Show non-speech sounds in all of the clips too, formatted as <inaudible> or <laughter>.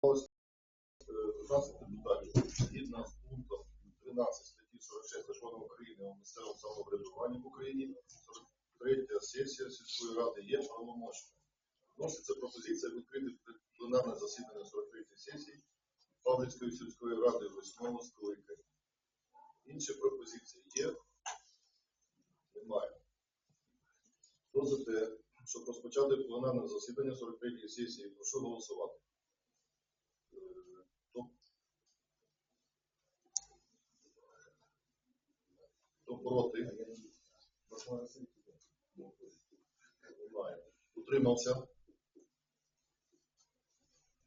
15 депутатів згідно з пунктом 13 статті 46 закону України о місцевому самоврядуванні в Україні 43 сесія сільської ради є правомочною. Вноситься пропозиція відкрити пленарне засідання 43 сесії Павлівської сільської ради 8 скликання. Інші пропозиції є? Немає. Хто за те, щоб розпочати пленарне засідання 43 сесії, прошу голосувати. Хто проти? Немає. Утримався?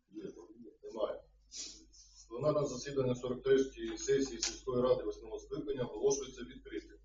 Є. Немає. Пленарне засідання 43-ї сесії сільської ради 8 скликання оголошується відкритим.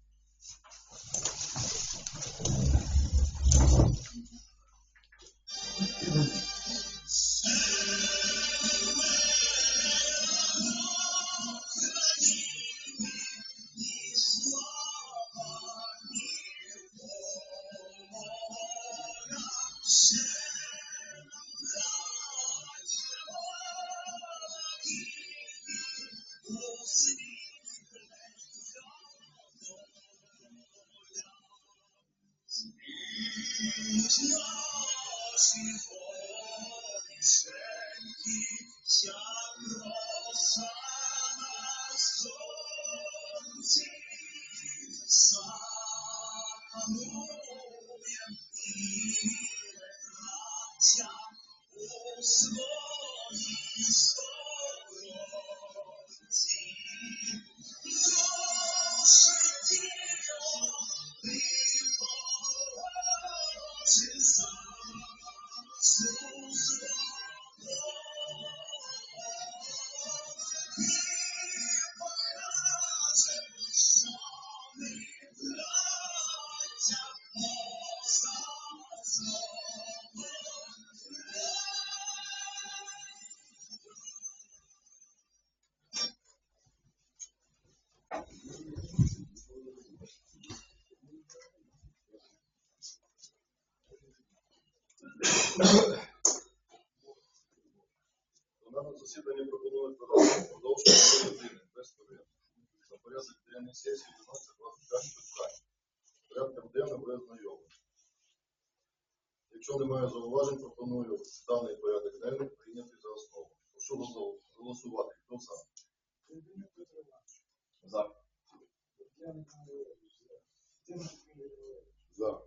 За. За. За. За.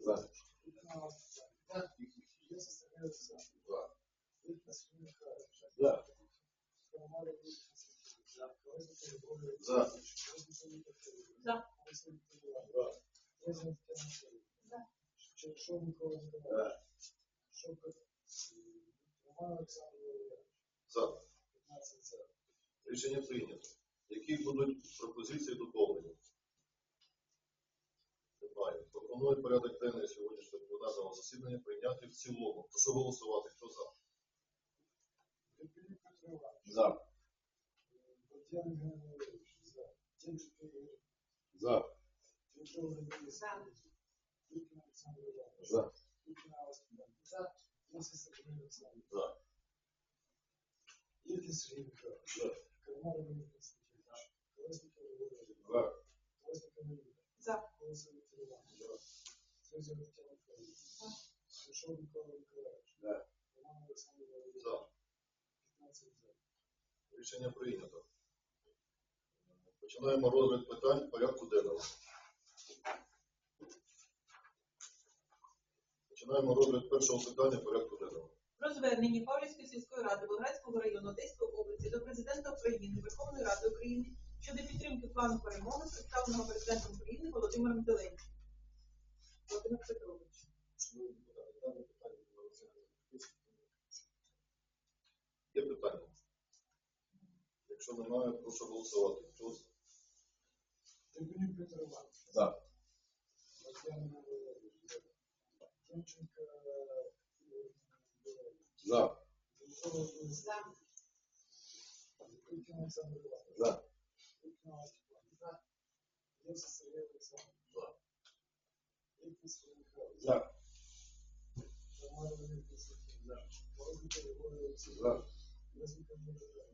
За. За. Володимирович. За. 15 за. Рішення прийнято. Які будуть пропозиції доповнення? Немає. Пропоную порядок денний сьогоднішнього пленарного засідання прийняти в цілому. Прошу голосувати. Хто за? За. За. За. За. Вікна Олександр. За. Лисий Сергій Олександр. За. Євген Сергій Михайлович. За. Кармар Іван Володимирович. 15 за. Рішення прийнято. Починаємо розгляд питань порядку денного. Починаємо розгляд першого питання порядку денного. Про звернення Павлівської сільської ради Волградського району Одеської області до президента України, Верховної Ради України щодо підтримки плану перемоги, представленого президентом України Володимиром Зеленським. Володимир Петрович. Є питання? Якщо немає, прошу голосувати. Хто за? Трибунюк Петро Іванович. За. Демченко. За. За. За. За.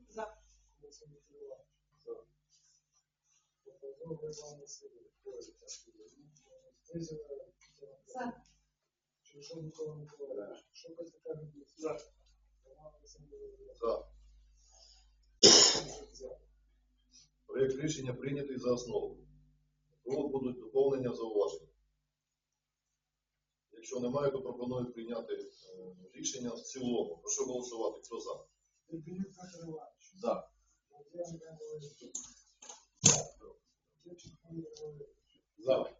За. За. Константинович. За. Колесников Григорій Олексійович. За. Колесников Юрій За. Проєкт рішення прийнятий за основу. Кого будуть доповнення зауваження? Якщо немає, то пропоную прийняти е, рішення в цілому. Прошу голосувати. Хто за? За. За.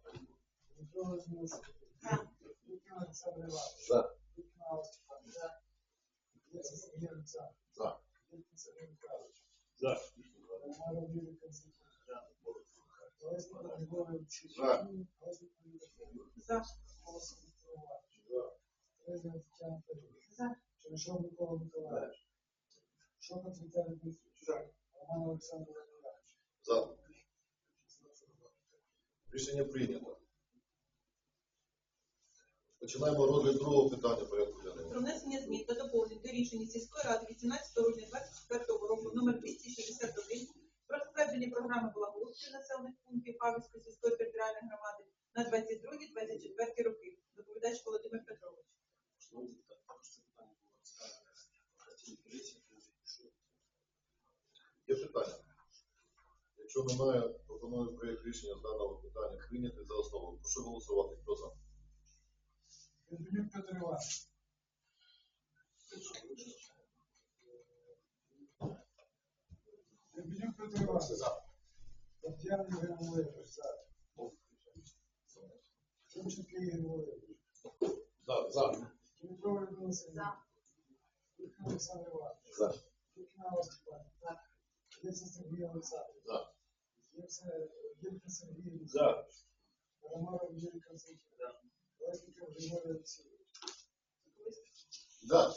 За. Дмитро Розмовський. За. Віктор Олександр Іванович. За. Віктор Алла Степанович. За. Євген Сергій Олександрович. За. Віктор Сергій Михайлович. За. Роман Юрій Константинович. Колесников Григорій Олексійович. За. Колесников Юрій Федорович. За. Колесников Віктор Іванович. За. Трезина Тетяна Федоровна. За. Черешов Микола Миколаївич. Шокот Віталій Дмитрович. За. Роман Олександр Володимирович. За. Рішення прийнято. Починаємо розгляд другого питання порядку денного. Про внесення змін та доповнень до рішення сільської ради 18 грудня 2024 року номер 261 про затвердження програми благоустрою населених пунктів Павлівської сільської територіальної громади на 22-24 роки. Доповідач Володимир Петрович. Шановні депутати, це питання було Є питання? Якщо немає, пропоную проєкт рішення з даного питання прийняти за основу. Прошу голосувати. Хто за? Дебілюк Петр Іванович. Дебілюк Петр Іванович. За. Тетяна Євген Володимирович. За. Демченко Ігор Володимирович. За. За. Дмитро Людмила Сергійовна. Віктор Олександр Іванович. За. Віктор Алла Степанович. За. Євген Сергій Олександрович. За. Євген Сергій За. Романов Юрій Константинович. За. За.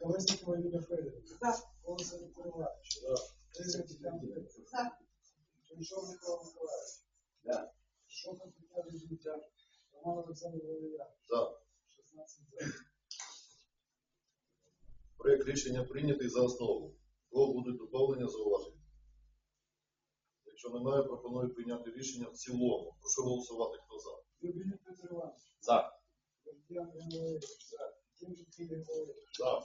Колесникова Юлія Федоровна. За. Колесов Віктор Іванович. За. Трезина Тетяна Микола Миколаївич. За. Шокот Віталій Дмитрович. Роман Олександр Володимирович. За. 16 за. Проєкт рішення прийнятий за основу. Кого будуть доповнення зауваження? Якщо немає, пропоную прийняти рішення в цілому. Прошу голосувати. Хто за? За. За. За. За.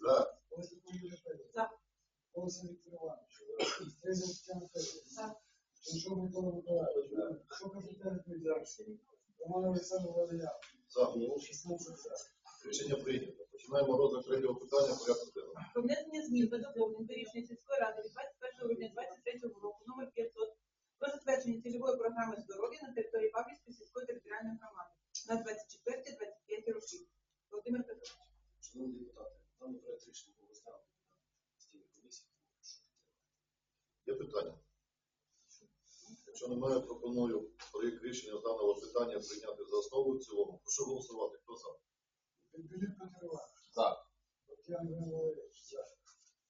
За. За. Євген Сергій Олександрович. За. Віктор Сергій Михайлович. За. Романов Юрій Константинович. Колесников Григорій Олексійович. За. Колесников Юлія Федоровна. За. Колесов Віктор Іванович. Трезина Тетяна Федоровна. За. Черешов Микола Миколаївич. Шокот Віталій Дмитрович. Роман Олександр Володимирович. За. 16 за. Рішення прийнято. Починаємо розгляд третього питання порядку денного. Про внесення змін та доповнень до рішення сільської ради від 21 грудня 2023 року номер 500 про затвердження цільової програми здоров'я на території Павлівської сільської територіальної громади на 24-25 роки. Володимир Петрович. Шановні депутати, даний проект рішення був розставлений на постійній комісії, тому прошу підтримати. Є питання? Якщо немає, пропоную проєкт рішення з даного питання прийняти за основу і в цілому. Прошу голосувати. Хто за? Дебілюк Петр Іванович. За. Тетяна Євген Володимирович. За.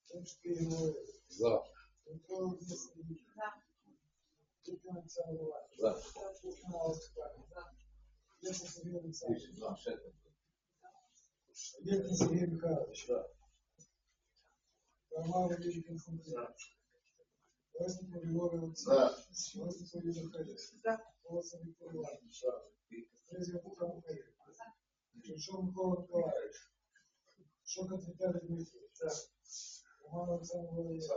Демченко Ігор Володимирович. За. Дмитро Людмила Сергійовна. За. Віктор Олександр Іванович. За. Віктор Алла Степанович. Євген Сергій Олександрович. Євген Сергій Михайлович. За. Володимирович.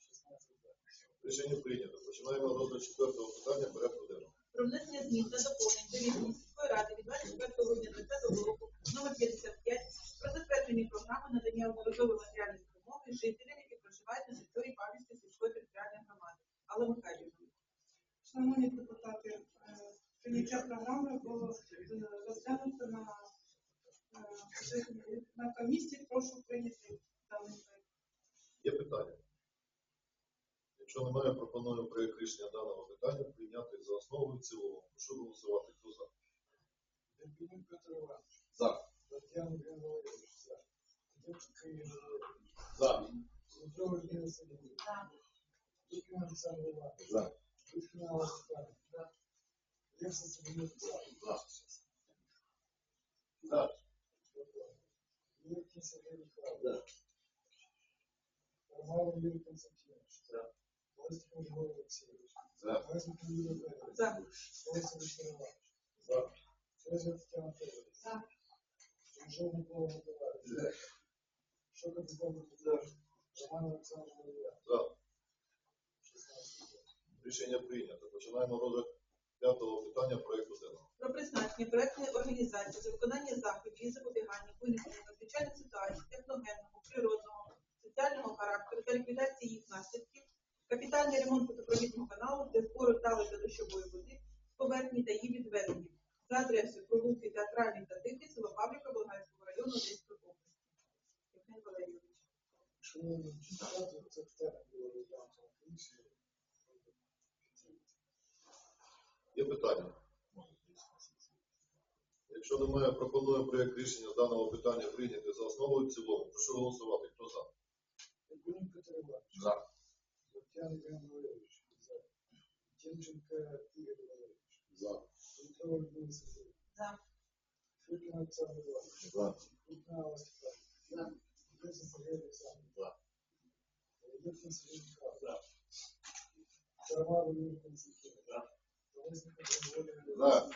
16 за. Рішення прийнято. Починаємо розгляд четвертого питання порядку денного. Про внесення змін та доповнень до рішення сільської ради від 24 грудня 2020 року номер 55 про затвердження програми надання одноразової матеріальної допомоги жителям, які проживають на території Павлівської сільської територіальної громади. Алла Михайлівна. Шановні депутати, е, прийняття програми було е, розглянуто на, е, на комісії. Прошу прийняти даний проект. Є питання? Якщо немає, пропоную проєкт рішення даного питання прийняти за основу і в цілому. Прошу голосувати. Хто за? Дебілюк Петр Іванович. За. Тетяна Євген Володимирович. За. Демченко Київ Володимирович. За. Дмитро Валентина Сергійович. За. Іванович. За. Алла Степанівна. Левса Сергій Олександрович. За. Юркин Сергій Михайлович. Романов Юрій Константинович. Лесиков Григорій Олексійович. За. Лесиков Юрій Федорович. За. Віктор Іванович. За. Федор Тетяна Федорович. За. Чужов Микола Миколаївич. Шокот Микола Миколаївич. Роман Олександр Володимирович. За. 16. Рішення прийнято. Починаємо розгляд п'ятого питання проекту денного. Про призначення проектної організації за виконання заходів і запобігання виникнення надзвичайних ситуацій техногенного, природного, соціального характеру та ліквідації їх наслідків, капітальний ремонт водопровідного каналу для збору талої та дощової води з поверхні та її відведення за адресою провулки Театральний та Тихий, село Павлівка, Болгарського району Одеської області. Євген Валерійович. Шановні депутати, це питання було розглянуто на комісії. Є питання? Якщо немає, пропоную проект рішення з даного питання прийняти за основу і в цілому. Прошу голосувати. Хто за? За. Лук'ян Іван Валерійович. За. Тимченко Ігор Валерійович. За. Дмитро Володимир За. Фиркин Олександр Іванович. За. Алла Степанівна. Леся Сергій Олександрович. За. Сергій Григорій За. Юрій Федорович. За.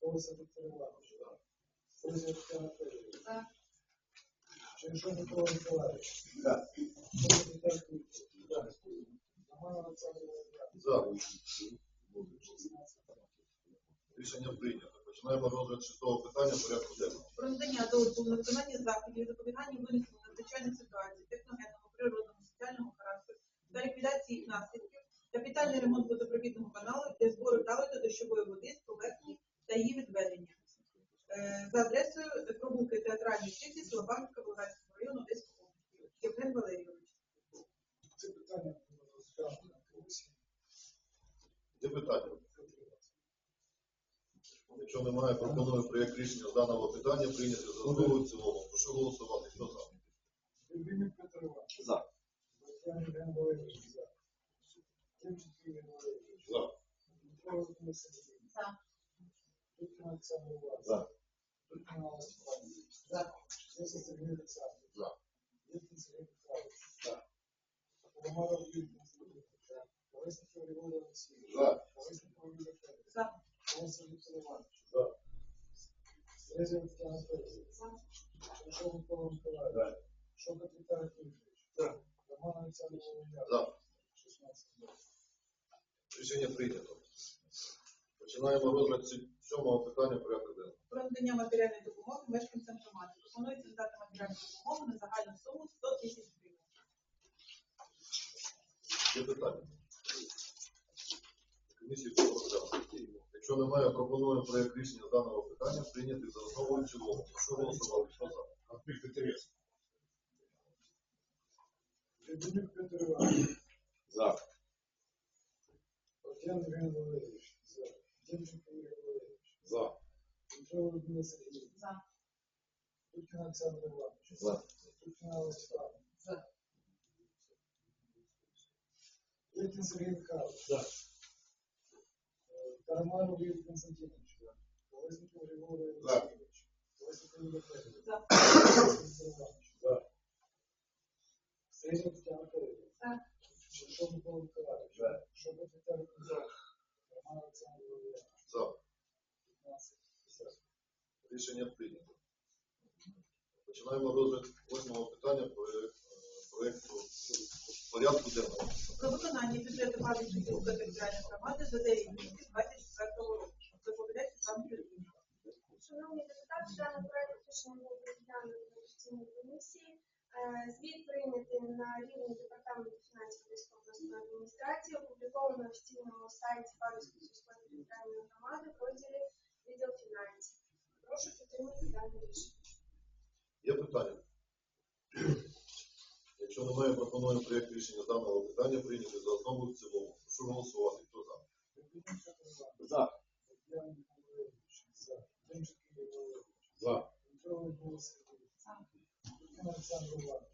Колеса. Рішення прийнято. Починаємо розгляд шостого питання порядку денного. про надання дозволу на виконання заходів запобігання виникнення надзвичайних ситуацій техногенного, природного, соціального характеру та ліквідації їх наслідків, капітальний ремонт водопровідного каналу для збору талої та дощової води з поверхні та її відведення. Е, За адресою провулки театральній сіті Слобанська Болгарського району Одеської області. Євген Валерійович. Це питання розглянуто на комісії. Питання? Якщо немає, пропоную проект рішення з даного питання прийняти за основу в. Прошу голосувати. Хто за? Любимий Петро Іванович. За. Лук'ян Іван Валерійович. За. Тимченко Ігор Валерійович. За. Сергійович. За. За. За. За. За. Романов За. Колесников Григорій Олексійович. За. Колесников Юрій Федорович. За. Колеса Віктор Іванович. За. Леся Тетяна Федорович. За. Черешов Микола Миколаївич. Шокот Віталій Юрійович. За. Роман Олександр Володимирович. За. 16. Рішення прийнято. Починаємо розгляд сьомого питання порядку денного. Про надання матеріальної допомоги мешканцям громади. Пропонується надати матеріальну допомогу на загальну суму 100 тисяч гривень. Є питання? Комісії цього розглянули. Якщо немає, пропоную проект рішення даного питання прийняти за основу і в цілому. Прошу голосувати. Хто за? Конфлікт інтересів. Петр. За. Татьяна Иван Валерьевич. За. Демченко Юрий За. Петров Людмила Сергеевна. За. Дудкин Александр Иванович. За. Дудкин Алла За. Летин Сергей Михайлович. За. Э, Карманов Константинович. За. Колесников Григорий За. Алексеевич. Колесников Юрий Федорович. За. Колесников Иванович. За. Средняя Татьяна Федоровна. За. Шишов Микола Николаевич. За. Роман Александр Владимирович. За. 15. За. Рішення прийнято. Починаємо розгляд восьмого питання про- е, порядку денного. Про виконання бюджету Павлівської сільської територіальної громади за 9 місяців 24 року. Доповідає Світлана Сергійовна. Шановні депутати, даний проект рішення був розглянутий на комісії. Е, звіт прийнятий на рівні департаменту фінансів військової адміністрації, опубліковано на офіційному сайті Парівської сільської територіальної громади в розділі відділ фінансів. Прошу підтримати дане рішення. Є питання. <clears throat> Якщо немає, пропоную проєкт рішення даного питання прийняти за основу в цілому. Прошу голосувати. Хто за? За. За. За. some of the work.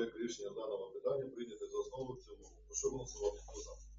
проект рішення даного питання прийняти за основу в цілому. Прошу голосувати за.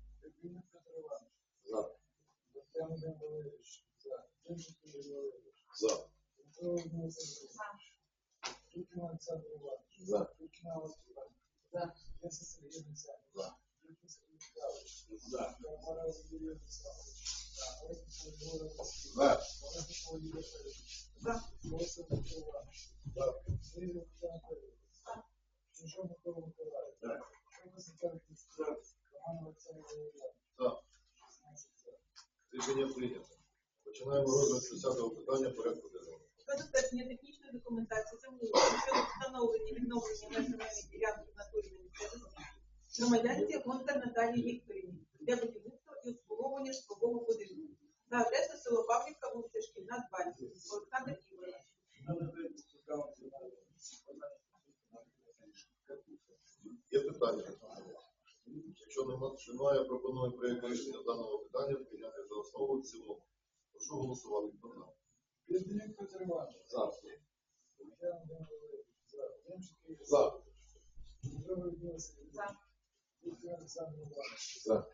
2. Я пропоную проєкт рішення даного питання прийняти за основу в цілому. Прошу голосувати. Хто за? Безденюк Петр Іванович. За. Демченко Ігор. За. Петрова Людмила Сергійовна. За. Віктор Олександр Іванович. За.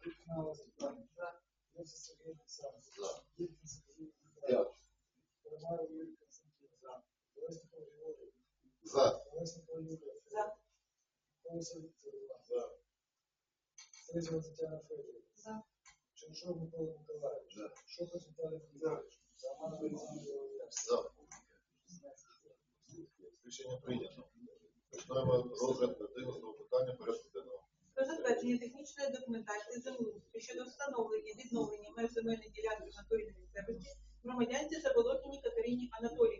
місцевості громадянці Заболотній Катерині Анатолії.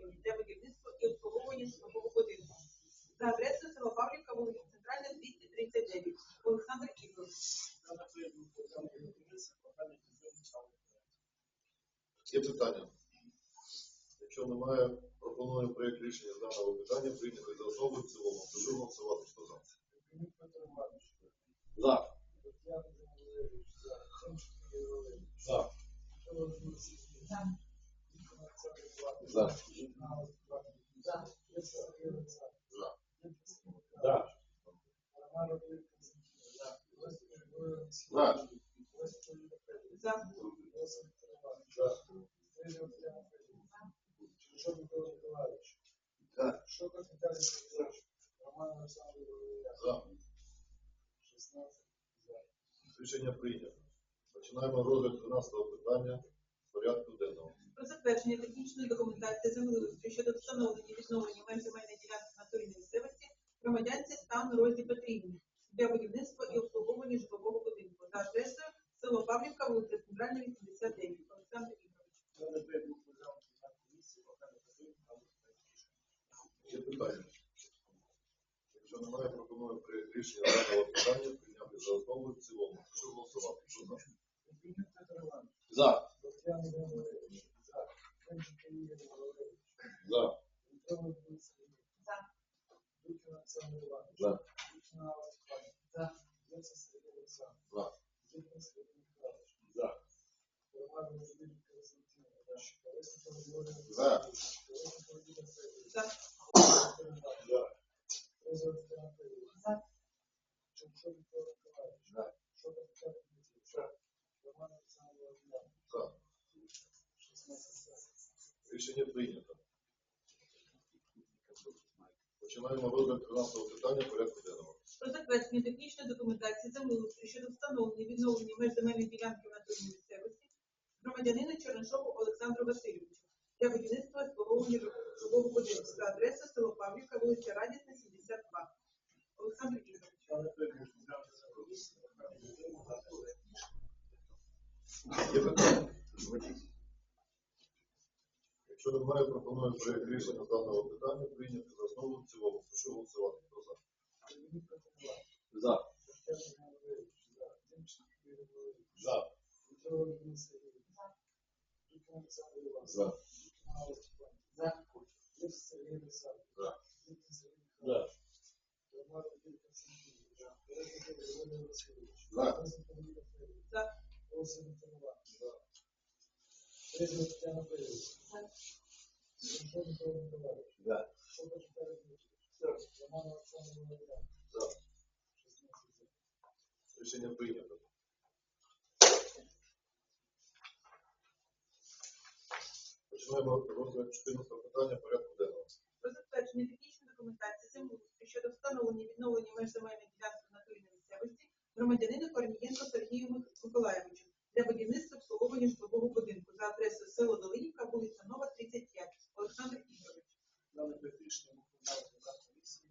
Рішення прийнято. Починаємо розгляд 12-го питання порядку денного. Про затвердження технічної документації землеустрою щодо встановлення відновлення меж земельної ділянки натуральної місцевості громадянці стану розі потрібні для будівництва і обслуговування житлового будинку за адресою село Павлівка, вулиця Центральна, 89. Олександр Ігорович. Є питання. Якщо немає, пропоную рішення даного питання за основу і в цілому. Прошу голосувати. Що за? За. За. За. За. За. За. За. За. За. Рішення прийнято. Починаємо розгляд 13 питання порядку денного. Про затвердження технічної документації землеустрою щодо встановлення відновлення меж земельної ділянки натурної місцевості громадянина Чернишову Олександру Васильовичу для будівництва обслуговування житлового будинку за адресою село Павлівка, вулиця Радісна, 72. Олександр Вікторович. Є питання? Якщо немає, пропоную проєкт рішення з даного питання прийняти за основу в цілому. Прошу голосувати. Хто за? За. За. За. За. Алла Степанівна. Лев Сергій Олександрович. За. Віктор Сергій Михайлович. Роман Василь Константинович. Резников Григорій Васильович. За. За. Олексій Миколаївич. За. Резников Тетяна Федорович. Шевчук Микола Миколаївич. За. Шокач Віталій Дмитрович. Роман Олександр Володимирович. За. 16 за. Рішення прийнято. Починаємо розгляд 14 питання порядку денного. Про затвердження технічної документації землеустрою щодо встановлення відновлення меж земельної ділянки в натурі на місцевості громадянину Корнієнко Сергію Миколаєвичу для будівництва обслуговування житлового будинку за адресою село Долинівка, вулиця Нова, 35. Олександр Ігорович. Дане проект рішення розглянули на комісії.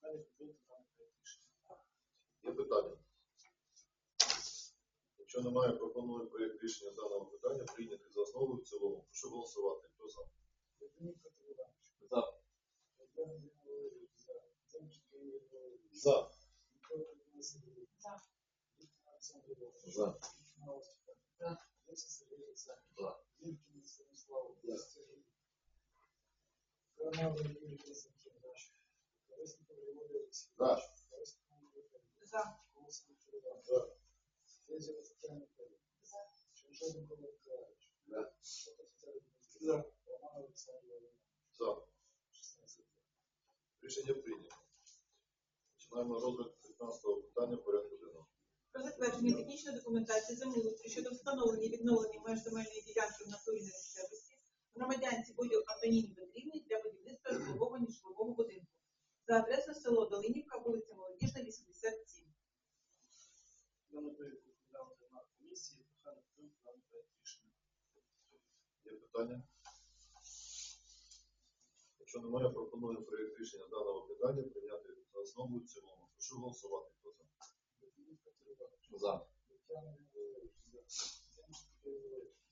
Прохання підтримати дане проект рішення. Є питання? Якщо немає, пропоную проєкт рішення даного питання прийняти за основу і в цілому. Прошу голосувати. Хто за? Леонід Петро Іванович. За. Тетяна Григорівна. За. Демченко Юрій Григорійович. За. Дмитро Володимир Сергійович. За. Віктор Олександр Іванович. За. Алла Степанівна. Леся Сергій Олександрович. За. Вілкін Станіслав. За. Сергій. Карнавов Юрій Константинович. Резников Григорій Олексійович. Резников Юрій Федорович. За. Голосов Микола Іванович. За. Федір Тетяна Федоровна. Ченчов Микола Миколаївич. За. Шокач Віталій Дмитрович. Роман Олександр Володимирович. За. 16 за. Рішення прийнято. Починаємо розгляд 15 питання порядку денного. Про затвердження технічної документації землеустрою щодо встановлення і відновлення меж земельної ділянки в натурі на місцевості громадянці Буділ Антоніні Петрівні для будівництва і обслуговування житлового будинку за адресою село Долинівка, вулиця Молодіжна, 87. Дане проект розглянути на комісії. Прохання підтримати дане проект рішення. Є питання? Якщо немає, пропоную проєкт рішення даного питання прийняти за основу і в цілому. Прошу голосувати. Хто за? За.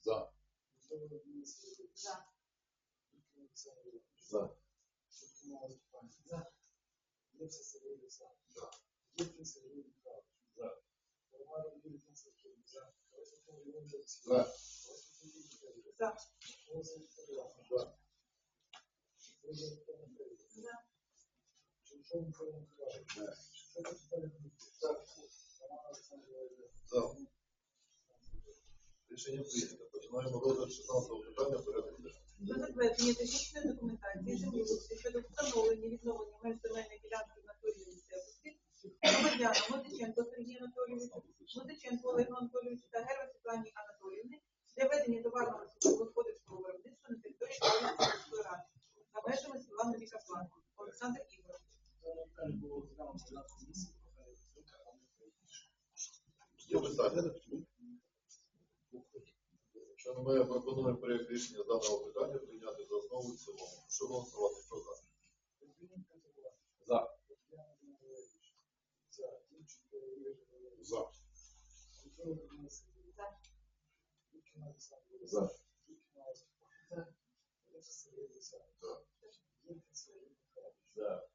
За. За. За. За. За. За. За. За. За. За. Рішення прийнято. Починаємо розгляд 16 питання порядку денного. Затвердження технічної документації землеустрою щодо встановлення відновлення меж земельної ділянки на громадянам Музиченко Сергію Анатолійовичу, Музиченко Олегу Анатолійовичу та Герва Світлані Анатоліївни для ведення товарного сільськогосподарського виробництва на території Калинівської міської ради за межами села Нові Каплани. Олександр Ігорович. Дане питання було розглянуто на комісії. Прохання підтримати дане проект рішення. Є питання? Якщо немає, пропоную проєкт рішення з даного питання прийняти за основу і в цілому. Прошу голосувати. Хто за? Леонід Петро Іванович. За. Тетяна Григорівна. За. Демченко Юрій Григорійович. За. Дмитро Володимир Сергійович. За. Віктор Олександр Іванович. За. Віктор Алла Степанівна. Леся Сергій Олександрович. За. Вілкін Сергій Михайлович. За.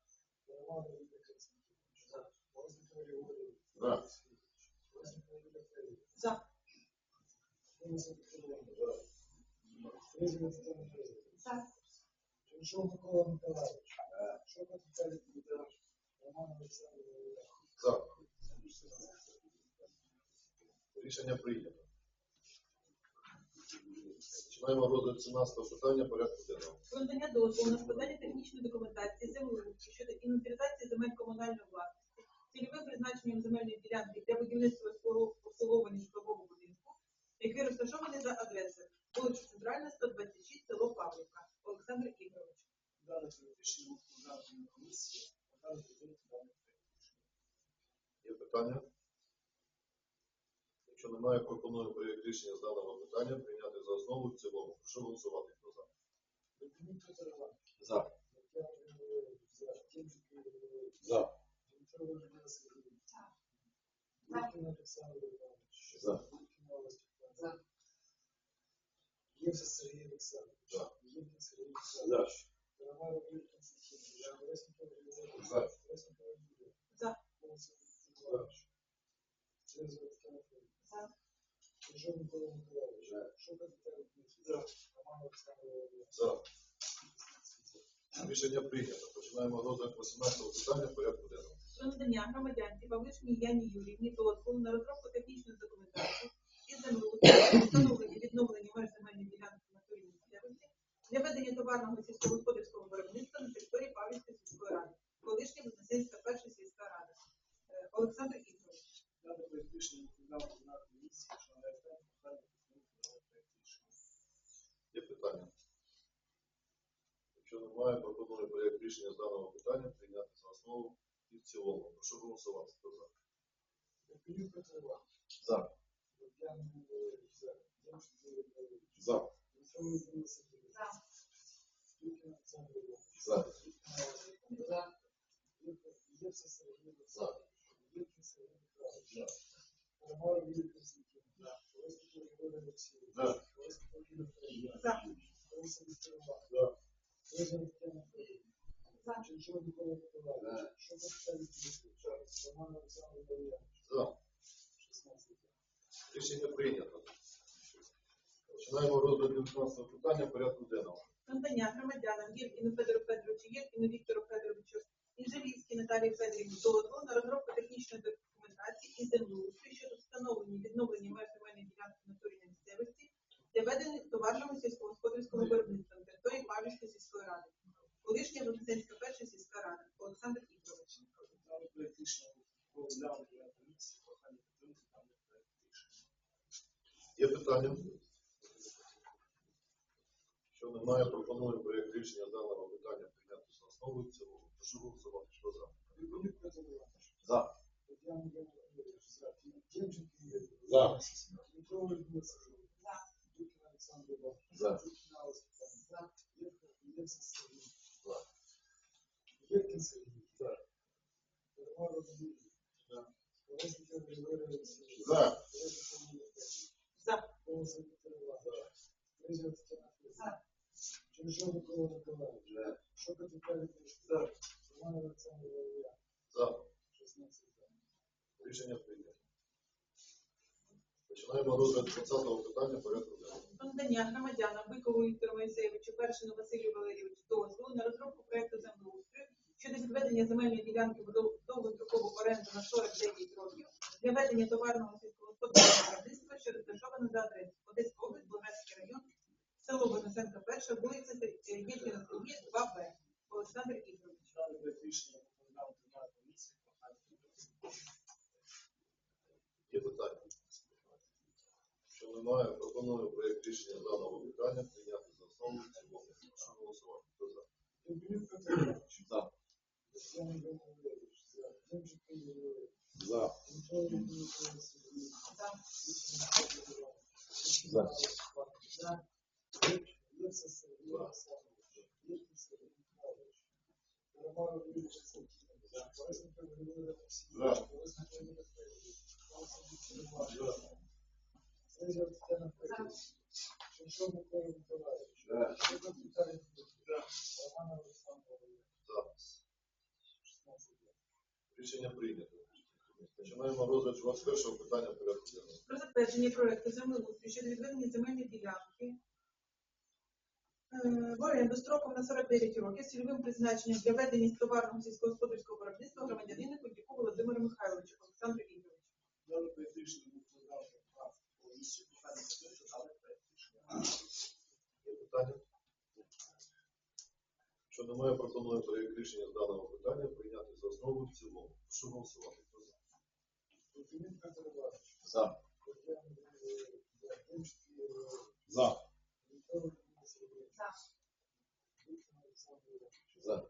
Роман Юрій Константинович. За. Возников Григорій За. Олексійович. Возников Юрій Федорович. За. Голосов Микола Іванович. Фрезина Тетяна Федоровна. За. Микола Володимирович. За. Рішення прийнято. Починаємо розгляд 17 питання порядку денного. Про надання дозволу на складання технічної документації землеустрою щодо інвентаризації земель комунальної власності, цільовим призначенням земельної ділянки для будівництва обслуговування житлового будинку, який розташований за адресою вулиця Центральна, 126, село Павлівка. Олександр Ігорович. Дане рішення на комісії. Підтримати дане проект. Є питання? Якщо немає, пропоную проєкт рішення з даного питання прийняти за основу і в цілому. Прошу голосувати. Хто за? За. За. За. За. За. Евса Сергей Александрович. За. Евгений Сергей Александрович. Николаевич. Цезарь. Николай Николаевич. Шоков Виталий Дмитриевич. Александр. За. Рішення прийнято. Починаємо розгляд 18 питання порядку денного. Надання громадянці Павлишній Яні Юрівні дозволу на розробку технічної документації землеустрою, відновлення меж земельної ділянки на території місцевості для ведення товарного сільськогосподарського виробництва на території Павлівської сільської ради, колишня Вознесенська перша сільська рада. Е, Олександр Ігорович. Дане проект рішення відповідав на комісії, що на ефект питання підтримки проект рішення. Є питання? Якщо немає, пропоную проєкт рішення з даного питання прийняти за основу і в цілому. Прошу голосувати. Хто за? За. За. За. За. За. За. За. Рішення прийнято. Починаємо розгляд 19 питання порядку денного. Надання громадянам Євгену Федору Федоровичу, Євгену Віктору Федоровичу, Інжелівській Наталії Федорівні дозволу на розробку технічної документації і землеустрою щодо встановлення відновлення меж земельної ділянки на місцевості для ведення товарного сільськогосподарського виробництва на території Павлівської сільської ради. Колишня Вознесенська перша сільська рада. Олександр Ігорович. Дане проект рішення був розглянутий на комісії, прохання підтримки даний проект рішення. Є питання? Якщо немає, пропоную проєкт рішення даного питання прийняти за основу і в цілому. Прошу голосувати. Хто за? Литвин Петр Иванович. За. Татьяна Григорьевна. За. Демчик Игорь За. Дмитрова Людмила Сергеевна. За. Лукин Александр Иванович. За. Лукин Алла Степановна. За. Евса Сергей. За. Евгений Сергей. За. Романов Юрий. За. Вестников Григорий Алексеевич. За. Вестников Юрий Федорович. За. Колосов Виктор Иванович. Цезарь Татьяна Федоровна. За. Чижов Николай Николаевич. За. Шоков Виталий Дмитриевич. За. Роман Александр Иванович. За. 16 Рішення прийнято. Починаємо розгляд 20 питання порядку денного. Про надання громадянам Бикову Віктору Першину Василю Валерійовичу дозволу на розробку проекту землеустрою щодо відведення земельної ділянки довгострокову оренду на 49 років для ведення товарного сільськогосподарського виробництва, що розташовано за адресою Одеська область, Болградський район, село Вознесенка, перша, вулиця Єльчина Сергія, 2Б. Олександр Ігорович. Дане проект рішення був розглянутий на комісії, прохання підтримки. Є питання? Якщо немає, пропоную проєкт рішення з даного питання прийняти за основу і в цілому. Прошу голосувати. Хто за? Литвин Петр Иванович. За. Татьяна Григорьевна. За. Демчик Игорь Григорьевич. За. Дмитрова Людмила Сергеевна. За. За. За. Евса Сергей Александрович. Евгений Сергей Николаевич. Романов Юрий Константинович. Вестников Григорий Алексеевич. Вестников Юрий Федорович. Колосов Виктор Иванович. Цезарь Татьяна Федоровна. Чижов Николай Николаевич. За. Шоков Виталий Дмитриевич. Роман Александр Иванович. За. 16 Рішення прийнято. Починаємо розгляд 21 питання порядку денного. Про затвердження проекту землеустрою щодо відведення земельної ділянки е, в оренду строком на 49 років з цільовим призначенням для ведення товарного сільськогосподарського виробництва громадянину Кудіку Володимиру Михайловичу Олександру Ігоровичу. Дане проект був на комісії, прохання підтримки даний проект рішення. Є питання? Якщо немає, пропоную проєкт рішення з даного питання прийняти за основу і в цілому. Прошу голосувати. Хто за? За. За. За. За.